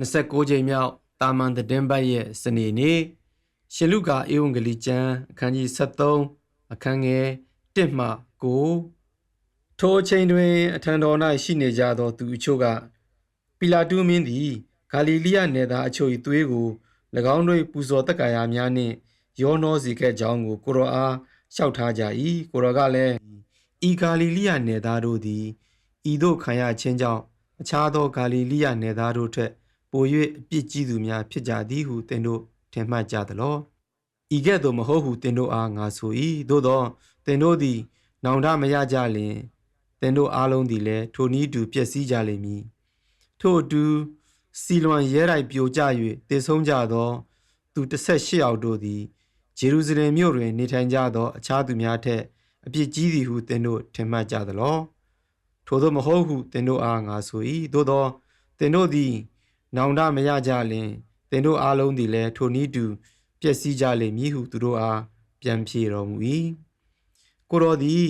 29ကြိမ်မြောက်တာမန်သတင်းပတ်ရဲ့စနေနေ့ရှင်လုကာဧဝံဂေလိကျမ်းအခန်းကြီး73အခန်းငယ်1မှ9ထိုအချိန်တွင်အထံတော်၌ရှိနေကြသောသူအချို့ကပီလာတုမင်းသည်ဂါလိလိယနယ်သားအချို့၏သွေးကို၎င်းတို့၏ပူဇော်တက္ကာရာများနှင့်ရောနှောစေခဲ့ကြောင်းကိုကိုရောအားလျှောက်ထားကြ၏ကိုရောကလည်းဤဂါလိလိယနယ်သားတို့သည်ဤသို့ခံရခြင်းကြောင့်အခြားသောဂါလိလိယနယ်သားတို့ထက် ပို၍အပြစ်ကြီးသူများဖြစ်ကြသည်ဟုသင်တို့ထင်မှတ်ကြသလောဤကဲ့သို့မဟုတ်ဟုသင်တို့အားငါဆို၏သို့သောသင်တို့သည် နောင်တမရကြလျင်သင်တို့အားလုံးသည်လည်းထိုနည်းတူပျက်စီးကြလိမ့်မည်ထို့အတူစီလွန်ရဲတိုက်ပြိုကျ၍တည်ဆုံးကြသော သူ18ယောက်တို့သည်ဂျေရုဇလင်မြို့တွင်နေထိုင်ကြသော အခြားသူများထက်အပြစ်ကြီးသည်ဟုသင်တို့ထင်မှတ်ကြသလောထို့သောမဟုတ်ဟုသင်တို့အားငါဆို၏သို့သောသင်တို့သည် နောင်တမရကြလျင်သင်တို့အားလုံးသည်လည်းထိုနည်းတူပျက်စီးကြလိမ့်မည်ဟုသူတို့အားပြန်ဖြေတော်မူ၏ကိုတော်သည်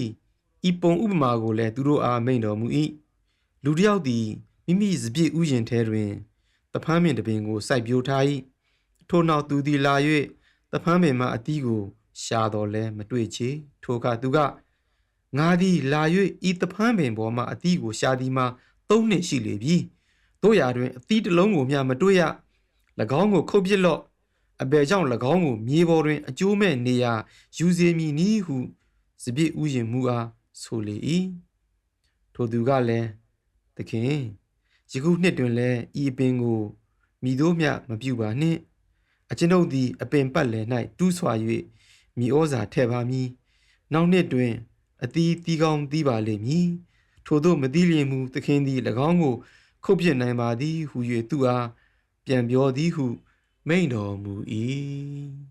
ဤပုံဥပမာကိုလည်းသူတို့အားမိန့်တော်မူ၏လူတစ်ယောက်သည်မိမိစပြည့်ဥယျင်ထဲတွင်တဖန်းပင်တစ်ပင်ကိုစိုက်ပျိုးထား၏ထို့နောက်သူသည်လာ၍တဖန်းပင်မှအသီးကိုရှာတော်လဲမတွေ့ချေထိုအခါသူကငါသည်လာ၍ဤတဖန်းပင်ပေါ်မှအသီးကိုရှာသည်မှာသုံးနှစ်ရှိလေပြီ တို့ရာတွင်အသီးတစ်လုံးကိုမျှမတွေ့ရ၎င်းကိုခုတ်ပစ်လော့အဘယ်ကြောင့်၎င်းကိုမြေပေါ်တွင်အကျိုးမဲ့နေရာယူစေမည်နည်းဟုစပြည့်ဥယျင်မူအားဆိုလေ၏ထိုသူကလည်းသခင်ယခုနှစ်တွင်လည်းဤအပင်ကိုမိတို့မျှမပြုပါနှင့်အကျွန်ုပ်သည်အပင်ပတ်လည်၌တူးဆွာ၍မိဩဇာထည့်ပါမည်နောက်နှစ်တွင်အသီးတီးကောင်းတီးပါလိမ့်မည်ထို့သောမသိလျင်မူသခင်သည်၎င်းကို ခုတ်ပြစ်နိုင်ပါသည်ဟု၍သူအားပြန်ပြောသည်ဟုမိန့်တော်မူ၏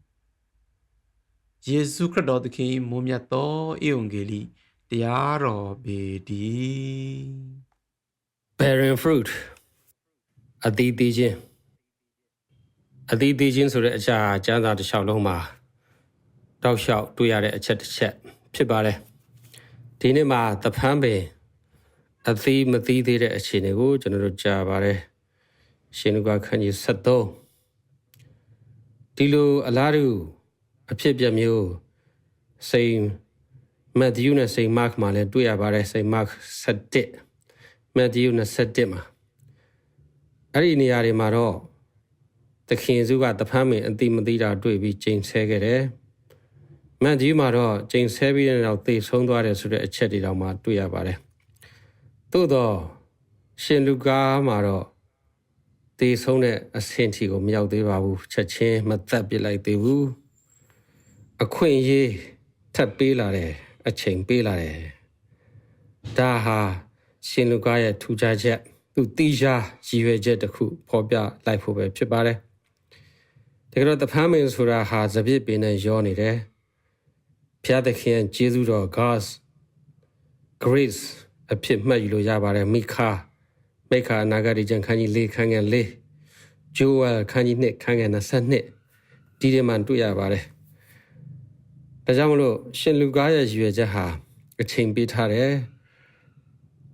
ယေရှုခရစ်တော်သခင်၏မွန်မြတ်သောဧဝံဂေလိတရားတော်ပေတည်း bearing fruit အသီးသီးခြင်းအသီးသီးခြင်းဆိုတဲ့အရာကျမ်းစာတစ်လျှောက်လုံးမှာတောက်လျှောက်တွေ့ရတဲ့အချက်တစ်ချက်ဖြစ်ပါတယ်ဒီနေ့မှာသဖန်းပင် အသီးမသီးသေးတဲ့အခြေအနေကိုကျွန်တော်တို့ကြားပါတယ်ရှင်လူကခန်းကြီး73ဒီလိုအလားတူအဖြစ်ပြမျိုးစိန်မက်သယူးနဲ့စိန်မတ်မှာလည်းတွေ့ရပါတယ်စိန်မတ်7မက်သယူး27မှာအဲ့ဒီနေရာတွေမှာတော့သခင်စုကတဖမ်းမင်အတိမသိတာတွေ့ပြီးချိန်ဆဲခဲ့တယ်မက်သယူးမှာတော့ချိန်ဆဲပြီးတဲ့နောက်သေဆုံးသွားတယ်ဆိုတဲ့အချက်တွေတောင်မှတွေ့ရပါတယ် သို့တော့ရှင်လူကာမှာတော့သေဆုံးတဲ့အဆင့်ထိကိုမရောက်သေးပါဘူးချက်ချင်းမသက်ပစ်လိုက်သေးဘူးအခွင့်အရေးထပ်ပေးလာတယ်အချိန်ပေးလာတယ်ဒါဟာရှင်လူကာရဲ့ထူခြားချက်သူတီးရှားရည်ရွယ်ချက်တစ်ခုဖော်ပြလိုက်ဖို့ပဲဖြစ်ပါတယ်တကယ်တော့တဖမ်းမင်းဆိုတာဟာသပြစ်ပင်နဲ့ရောနေတယ်ဖျားသခင်ဂျေဇုတော် God's grace အဖြစ်မှတ်ယူလို့ရပါတယ်မိခါမိခါအနာဂတ်ကျန်ခန်းကြီး၄ခန်းငယ်၄ဂျိုးဝါခန်းကြီး2ခန်းငယ်22ဒီထဲမှာတွေ့ရပါတယ်ဒါကြောင့်မလို့ရှင်လူကားရဲ့ရည်ရွယ်ချက်ဟာအချိန်ပေးထားတယ်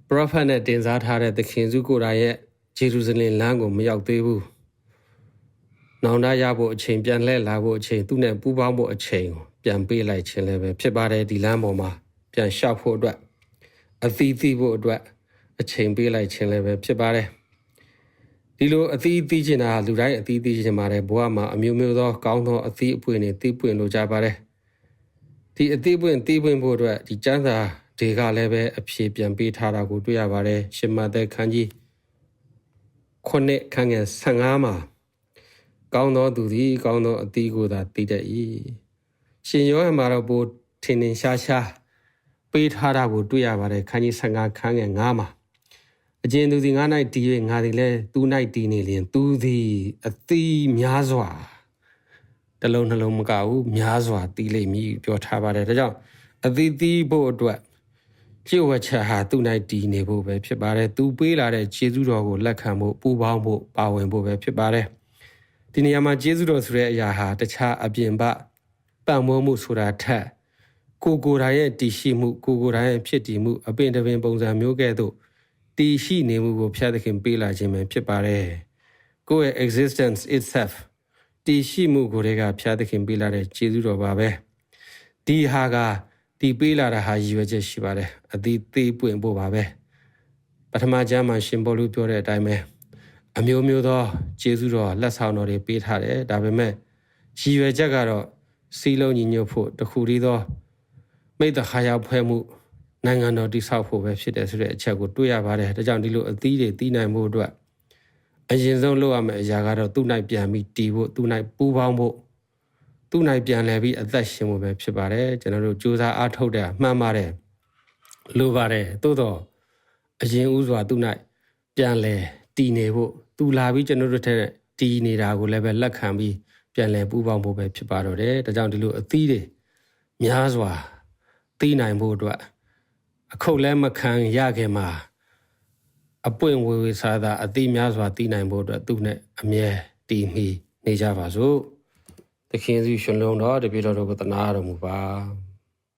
ပရောဖက်နဲ့တင်စားထားတဲ့သခင်စုကိုယ်တိုင်ရဲ့ဂျေရုဇလင်လမ်းကိုမရောက်သေးဘူးနောင်တရဖို့အချိန်ပြန်လှည့်လာဖို့အချိန်သူ့နဲ့ပူးပေါင်းဖို့အချိန်ကိုပြန်ပေးလိုက်ခြင်းလည်းပဲဖြစ်ပါတယ်ဒီလမ်းပေါ်မှာပြန်လျှောက်ဖို့အတွက် အသီးသီးဖို့အတွက်အချိန်ပေးလိုက်ခြင်းလည်းပဲဖြစ်ပါတယ်ဒီလိုအသီးသီးချင်တာလူတိုင်းအသီးသီးချင်ပါတယ်ဘဝမှာအမျိုးမျိုးသောကောင်းသောအသီးအပွင့်တွေသီးပွင့်လိုကြပါတယ်ဒီအသေးပွင့်သေးပွင့်ဖို့အတွက်ဒီကျမ်းစာတွေကလည်းပဲအဖြေပြန်ပေးထားတာကိုတွေ့ရပါတယ်ရှင်မသက်ခန်းကြီးခုနှစ်ခန်းငယ်15မှာကောင်းသောသူသည်ကောင်းသောအသီးကိုသာတည်တတ်၏ရှင်ယောဟန်မှာတော့ပိုထင်ထင်ရှားရှား ပေးထားတာကိုတွေ့ရပါတယ်ခန်းကြီး15ခန်းငယ်9မှာအကျဉ်သူသည်ငါ၌တည်၍ငါသည်လည်းသူ၌တည်နေလျင်သူသည်အသီးများစွာတစ်လုံးနှလုံးမကဘူးများစွာတီးလိမ့်မည်ပြောထားပါတယ်ဒါကြောင့်အသီးသီးဖို့အတွက်ကျင့်ဝတ်ချက်ဟာသူ့၌တည်နေဖို့ပဲဖြစ်ပါတယ်သူပေးလာတဲ့ခြေစွတော်ကိုလက်ခံဖို့ပူပေါင်းဖို့ပါဝင်ဖို့ပဲဖြစ်ပါတယ်ဒီနေရာမှာခြေစွတော်ဆိုတဲ့အရာဟာတခြားအပြင်ပပံ့ပိုးမှုဆိုတာထက် ကိုကိုယ်တိုင်ရဲ့တည်ရှိမှုကိုကိုယ်တိုင်ရဲ့ဖြစ်တည်မှုအပင်တပင်ပုံစံမျိုးကဲ့သို့တည်ရှိနေမှုကိုဖျက်သခင်ပေးလာခြင်းပဲဖြစ်ပါတယ်ကိုယ့်ရဲ့ existence itself တည်ရှိမှုကိုယ်တည်းကဖျားသခင်ပေးလာတဲ့ကျေးဇူးတော်ပါပဲဒီဟာကဒီပေးလာတာဟာရည်ရွယ်ချက်ရှိပါတယ်အသည်သေးပွင့်ဖို့ပါပဲပထမကျမ်းမှာရှင်ဘောလူပြောတဲ့အတိုင်းပဲအမျိုးမျိုးသောကျေးဇူးတော်လက်ဆောင်တော်တွေပေးထားတယ်ဒါပေမဲ့ရည်ရွယ်ချက်ကတော့စီလုံးညီညွတ်ဖို့တခုတည်းသော မိတ္တခါရောက်ဖွဲ့မှုနိုင်ငံတော်တိဆောက်ဖို့ပဲဖြစ်တယ်ဆိုတဲ့အချက်ကိုတွေ့ရပါတယ်ဒါကြောင့်ဒီလိုအသီးတွေတီးနိုင်မှုအတွက်အရင်ဆုံးလုပ်ရမယ့်အရာကတော့သူ့နိုင်ပြန်ပြီးတီးဖို့သူ့နိုင်ပူပေါင်းဖို့သူ့နိုင်ပြန်လဲပြီးအသက်ရှင်ဖို့ပဲဖြစ်ပါတယ်ကျွန်တော်တို့စူးစမ်းအားထုတ်တဲ့အမှန်ပါတယ်လိုပါတယ်သို့တော့အရင်ဥစွာသူ့နိုင်ပြန်လဲတီးနေဖို့သူလာပြီးကျွန်တော်တို့ထက်တီးနေတာကိုလည်းပဲလက်ခံပြီးပြန်လဲပူပေါင်းဖို့ပဲဖြစ်ပါတော့တယ်ဒါကြောင့်ဒီလိုအသီးတွေများစွာ သိနိုင်ဖို့အတွက်အခုတ်လည်းမခံရခင်မှာအပွင့်ဝေဝေစားတာအသိများစွာသိနိုင်ဖို့အတွက်သူနဲ့အမြဲတည်မီနေကြပါစို့သခင်စုရှင်လုံးတော်တပြည့်တော်တို့ကိုတနာတော်မူပါ